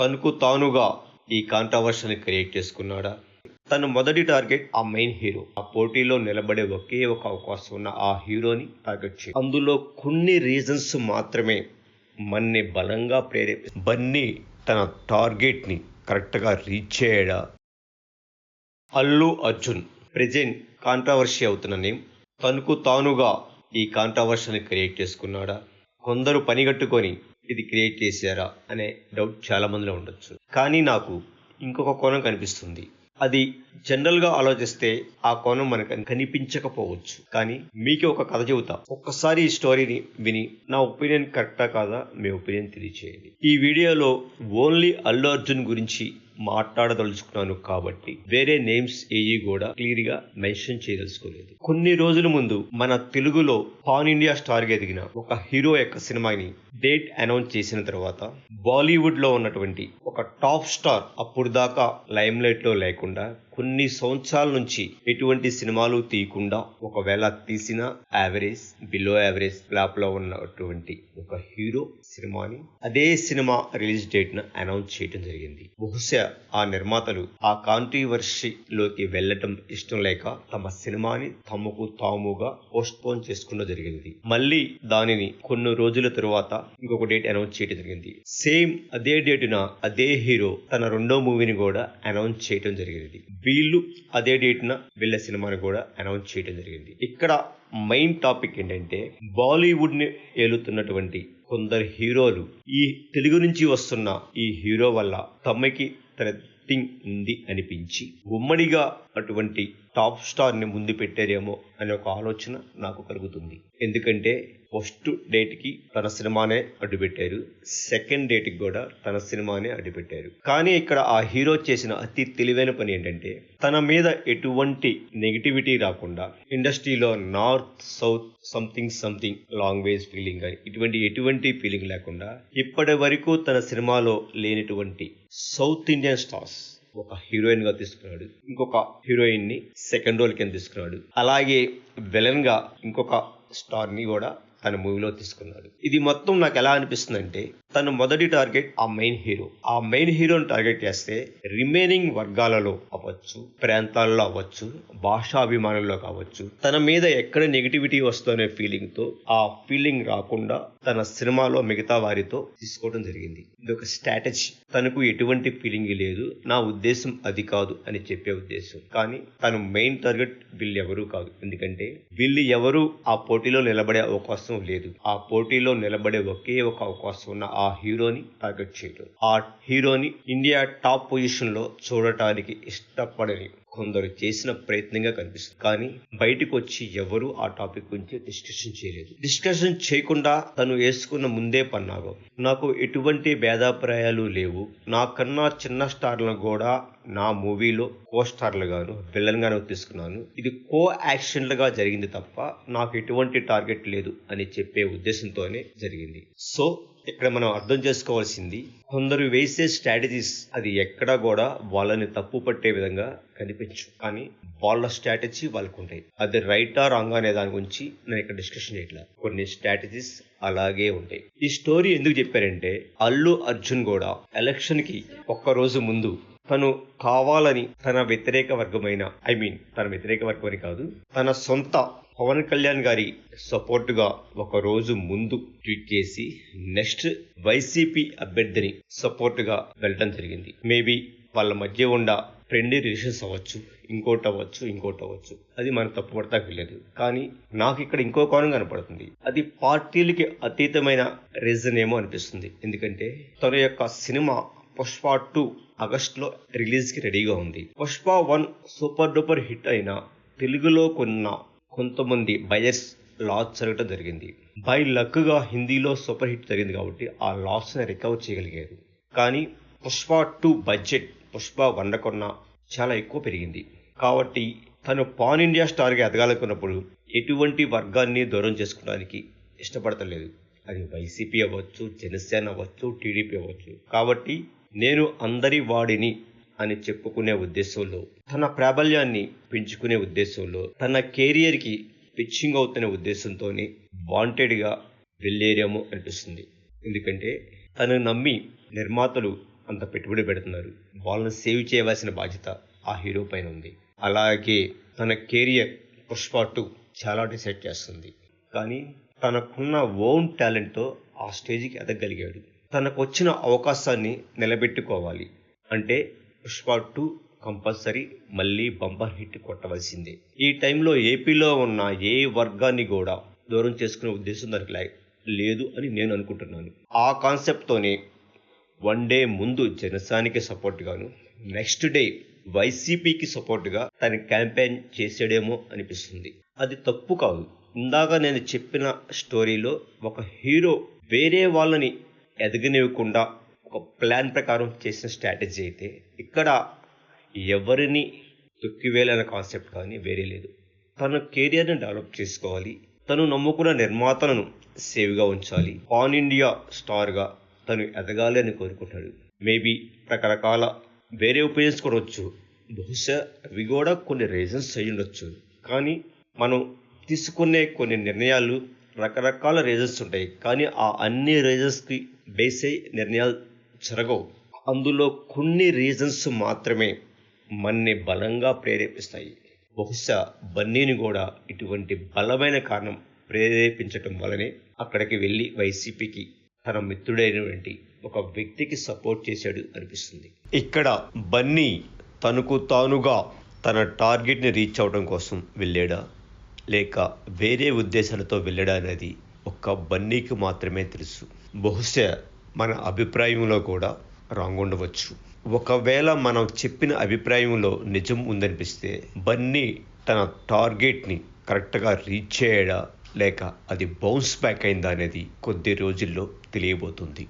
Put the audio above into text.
తనకు తానుగా ఈ కాంట్రవర్షిని క్రియేట్ చేసుకున్నాడా? తన మొదటి టార్గెట్ ఆ మెయిన్ హీరో. ఆ పోటీలో నిలబడే ఒకే ఒక అవకాశం ఉన్న ఆ హీరోని టార్గెట్ చేయి. అందులో కొన్ని రీజన్స్ మాత్రమే మన్ని బలంగా ప్రేరేపి బన్నీ తన టార్గెట్ని రీచ్ చేయడా? అల్లు అర్జున్ ప్రెజెంట్ కాంట్రవర్షీ అవుతున్న నేమ్ తనకు తానుగా ఈ కాంట్రవర్షిని క్రియేట్ చేసుకున్నాడా? కొందరు పనిగట్టుకొని ఇది క్రియేట్ చేశారా అనే డౌట్ చాలా మందిలో ఉండొచ్చు. కానీ నాకు ఇంకొక కోణం కనిపిస్తుంది. అది జనరల్గా ఆలోచిస్తే ఆ కోణం మనకు కనిపించకపోవచ్చు. కానీ మీకు ఒక కథ చెబుతా. ఒక్కసారి ఈ స్టోరీని విని నా ఒపీనియన్ కరెక్టా కాదా మీ ఒపీనియన్ తెలియచేయండి. ఈ వీడియోలో ఓన్లీ అల్లు అర్జున్ గురించి మాట్లాడదలుచుకున్నాను కాబట్టి వేరే నేమ్స్ ఏవి కూడా క్లియర్గా మెన్షన్ చేయదలుచుకోలేదు. కొన్ని రోజుల ముందు మన తెలుగులో పాన్ ఇండియా స్టార్గా ఎదిగిన ఒక హీరో యొక్క సినిమాని డేట్ అనౌన్స్ చేసిన తర్వాత బాలీవుడ్లో ఉన్నటువంటి ఒక టాప్ స్టార్ అప్పుడు దాకా లైమ్ లైట్లో లేకుండా కొన్ని సంవత్సరాల నుంచి ఎటువంటి సినిమాలు తీయకుండా ఒకవేళ తీసిన యావరేజ్ బిలో యావరేజ్ ఫ్లాప్లో ఉన్నటువంటి ఒక హీరో సినిమాని అదే సినిమా రిలీజ్ డేట్ను అనౌన్స్ చేయడం జరిగింది. బహుశా ఆ నిర్మాతలు ఆ కాంట్రవర్సీలోకి వెళ్ళటం ఇష్టం లేక తమ సినిమాని తమకు తాముగా పోస్ట్ పోన్ చేసుకున్న జరిగింది. మళ్ళీ దానిని కొన్ని రోజుల తరువాత ఇంకొక డేట్ అనౌన్స్ చేయడం జరిగింది. సేమ్ అదే డేటున అదే హీరో తన రెండో మూవీని కూడా అనౌన్స్ చేయడం జరిగింది. వీళ్ళు అదే డేట్న వీళ్ళ సినిమాని కూడా అనౌన్స్ చేయడం జరిగింది. ఇక్కడ మెయిన్ టాపిక్ ఏంటంటే బాలీవుడ్ని ఏలుతున్నటువంటి కొందరు హీరోలు ఈ తెలుగు నుంచి వస్తున్న ఈ హీరో వల్ల తమకి తన ఉంది అనిపించి ఉమ్మడిగా అటువంటి టాప్ స్టార్ని ముందు పెట్టారేమో అనే ఒక ఆలోచన నాకు కలుగుతుంది. ఎందుకంటే ఫస్ట్ డేట్కి తన సినిమానే అడ్డుపెట్టారు. సెకండ్ డేట్కి కూడా తన సినిమానే అడ్డుపెట్టారు. కానీ ఇక్కడ ఆ హీరో చేసిన అతి తెలివైన పని ఏంటంటే తన మీద ఎటువంటి నెగిటివిటీ రాకుండా ఇండస్ట్రీలో north south something something language feeling కానీ ఇటువంటి ఎటువంటి ఫీలింగ్ లేకుండా ఇప్పటి వరకు తన సినిమాలో లేనటువంటి సౌత్ ఇండియన్ స్టార్స్ ఒక హీరోయిన్గా తీసుకున్నాడు. ఇంకొక హీరోయిన్ని సెకండ్ రోల్ కింద తీసుకున్నాడు. అలాగే విలన్గా ఇంకొక స్టార్ని కూడా తన మూవీలో తీసుకున్నాడు. ఇది మొత్తం నాకు ఎలా అనిపిస్తుంది అంటే తన మొదటి టార్గెట్ ఆ మెయిన్ హీరో. ఆ మెయిన్ హీరోని టార్గెట్ చేస్తే రిమైనింగ్ వర్గాలలో అవ్వచ్చు ప్రాంతాల్లో అవ్వచ్చు భాషాభిమానుల్లో కావచ్చు. తన మీద ఎక్కడ నెగిటివిటీ వస్తుందనే ఫీలింగ్తో ఆ ఫీలింగ్ రాకుండా తన సినిమాలో మిగతా వారితో తీసుకోవడం జరిగింది. ఇది ఒక స్ట్రాటజీ. తనకు ఎటువంటి ఫీలింగ్ లేదు. నా ఉద్దేశం అది కాదు అని చెప్పే ఉద్దేశం. కానీ తను మెయిన్ టార్గెట్ వీళ్ళు ఎవరూ కాదు. ఎందుకంటే వీళ్ళు ఎవరు ఆ పోటీలో నిలబడే అవకాశం లేదు. ఆ పోటీలో నిలబడే ఒకే ఒక అవకాశం ఉన్న ఆ హీరోని టార్గెట్ చేయడం ఆ హీరోని ఇండియా టాప్ పొజిషన్లో చూడటానికి ఇష్టపడని కొందరు చేసిన ప్రయత్నంగా కనిపిస్తుంది. కానీ బయటకు వచ్చి ఎవరు ఆ టాపిక్ గురించి డిస్కషన్ చేయలేదు. డిస్కషన్ చేయకుండా తను వేసుకున్న ముందే పన్నాగం. నాకు ఎటువంటి భేదాభిప్రాయాలు లేవు. నాకన్నా చిన్న స్టార్లను కూడా నా మూవీలో కో స్టార్లుగాను విలన్ గాను తీసుకున్నాను. ఇది కో యాక్షన్లుగా జరిగింది తప్ప నాకు ఎటువంటి టార్గెట్ లేదు అని చెప్పే ఉద్దేశంతోనే జరిగింది. సో ఇక్కడ మనం అర్థం చేసుకోవాల్సింది కొందరు వేసే స్ట్రాటజీస్ అది ఎక్కడా కూడా వాళ్ళని తప్పు పట్టే విధంగా కనిపించు. కానీ వాళ్ళ స్ట్రాటజీ వాళ్ళకు ఉంటాయి అది రైటా రాంగ్ అనే దాని గురించి నేను ఇక్కడ డిస్కషన్ చేయట్లా. కొన్ని స్ట్రాటజీస్ అలాగే ఉంటాయి. ఈ స్టోరీ ఎందుకు చెప్పారంటే అల్లు అర్జున్ కూడా ఎలక్షన్కి ఒక్క రోజు ముందు తను కావాలని తన వ్యతిరేక వర్గమైన ఐ మీన్ తన వ్యతిరేక వర్గం అని కాదు తన సొంత పవన్ కళ్యాణ్ గారి సపోర్టుగా ఒక రోజు ముందు ట్వీట్ చేసి నెక్స్ట్ వైసీపీ అభ్యర్థిని సపోర్టుగా వెళ్ళడం జరిగింది. మేబీ వాళ్ళ మధ్య ఉన్న ఫ్రెండ్లీ రిలేషన్స్ అవ్వచ్చు ఇంకోటి అవ్వచ్చు ఇంకోటి అవ్వచ్చు. అది మనం తప్పుపడతా వెళ్ళదు కానీ నాకు ఇక్కడ ఇంకో కోణం కనపడుతుంది. అది పార్టీలకి అతీతమైన రీజన్ ఏమో అనిపిస్తుంది. ఎందుకంటే తన యొక్క సినిమా పుష్ప టూ ఆగస్ట్లో రిలీజ్కి రెడీగా ఉంది. Pushpa one super duper hit అయిన తెలుగులో కొన్న కొంతమంది బయస్ లాస్ జరగడం జరిగింది. బై లక్గా హిందీలో సూపర్ హిట్ జరిగింది కాబట్టి ఆ లాస్ని రికవర్ చేయగలిగారు. కానీ Pushpa two budget Pushpa one కన్నా చాలా ఎక్కువ పెరిగింది. కాబట్టి తను పాన్ ఇండియా స్టార్గా ఎదగాలనుకున్నప్పుడు ఎటువంటి వర్గాన్ని దూరం చేసుకోవడానికి ఇష్టపడతలేదు. అది వైసీపీ అవ్వచ్చు జనసేన అవ్వచ్చు టీడీపీ అవ్వచ్చు. కాబట్టి నేను అందరి వాడిని అని చెప్పుకునే ఉద్దేశంలో తన ప్రాబల్యాన్ని పెంచుకునే ఉద్దేశంలో తన కెరియర్కి పిచ్చింగ్ అవుతున్న ఉద్దేశంతోనే వాంటెడ్గా వెళ్ళేరేమో అనిపిస్తుంది ఎందుకంటే తను నమ్మి నిర్మాతలు అంత పెట్టుబడి పెడుతున్నారు. వాళ్ళని సేవ్ చేయవలసిన బాధ్యత ఆ హీరో పైన ఉంది. అలాగే తన కెరియర్ పుష్ప టూ చాలా డిసైడ్ చేస్తుంది. కానీ తనకున్న ఓన్ టాలెంట్తో ఆ స్టేజ్కి ఎదగలిగాడు. తనకు వచ్చిన అవకాశాన్ని నిలబెట్టుకోవాలి. అంటే పుష్ప టూ కంపల్సరీ మళ్ళీ బంపర్ హిట్ కొట్టవలసిందే. ఈ టైంలో ఏపీలో ఉన్న ఏ వర్గాన్ని కూడా దూరం చేసుకునే ఉద్దేశం దానికి లే- లేదు అని నేను అనుకుంటున్నాను. ఆ కాన్సెప్ట్తోనే వన్ డే ముందు జనసేనకి సపోర్ట్గాను నెక్స్ట్ డే వైసీపీకి సపోర్ట్గా తన క్యాంపెయిన్ చేసాడేమో అనిపిస్తుంది. అది తప్పు కాదు. ఇందాక నేను చెప్పిన స్టోరీలో ఒక హీరో వేరే వాళ్ళని ఎదగనివ్వకుండా ఒక ప్లాన్ ప్రకారం చేసిన స్ట్రాటజీ అయితే ఇక్కడ ఎవరిని తొక్కివేయాలనే కాన్సెప్ట్ కానీ వేరే లేదు. తన కెరియర్ని డెవలప్ చేసుకోవాలి. తను నమ్ముకున్న నిర్మాతలను సేవ్గా ఉంచాలి. ఆన్ ఇండియా స్టార్గా తను ఎదగాలి అని కోరుకుంటాడు. మేబీ రకరకాల వేరే ఒపీనియన్స్ కూడా వచ్చు బహుశా అవి కూడా కొన్ని రీజన్స్ అయి ఉండొచ్చు. కానీ మనం తీసుకునే కొన్ని నిర్ణయాలు రకరకాల రీజన్స్ ఉంటాయి. కానీ ఆ అన్ని రీజన్స్కి బేస్ అయ్యి నిర్ణయాలు జరగవు. అందులో కొన్ని రీజన్స్ మాత్రమే మన్ని బలంగా ప్రేరేపిస్తాయి. బహుశా బన్నీని కూడా ఇటువంటి బలమైన కారణం ప్రేరేపించటం వలనే అక్కడికి వెళ్ళి వైసీపీకి తన మిత్రుడైనటువంటి ఒక వ్యక్తికి సపోర్ట్ చేశాడు అనిపిస్తుంది. ఇక్కడ బన్నీ తనకు తానుగా తన టార్గెట్ని రీచ్ అవడం కోసం వెళ్ళాడా? లేక వేరే ఉద్దేశాలతో వెళ్ళడా అనేది ఒక్క బన్నీకి మాత్రమే తెలుసు. బహుశా మన అభిప్రాయంలో కూడా రాంగ్ ఉండవచ్చు ఒకవేళ మనం చెప్పిన అభిప్రాయంలో నిజం ఉందనిపిస్తే బన్నీ తన టార్గెట్ని కరెక్ట్గా రీచ్ చేయడా లేక అది బౌన్స్ బ్యాక్ అయిందా అనేది కొద్ది రోజుల్లో తెలియబోతుంది.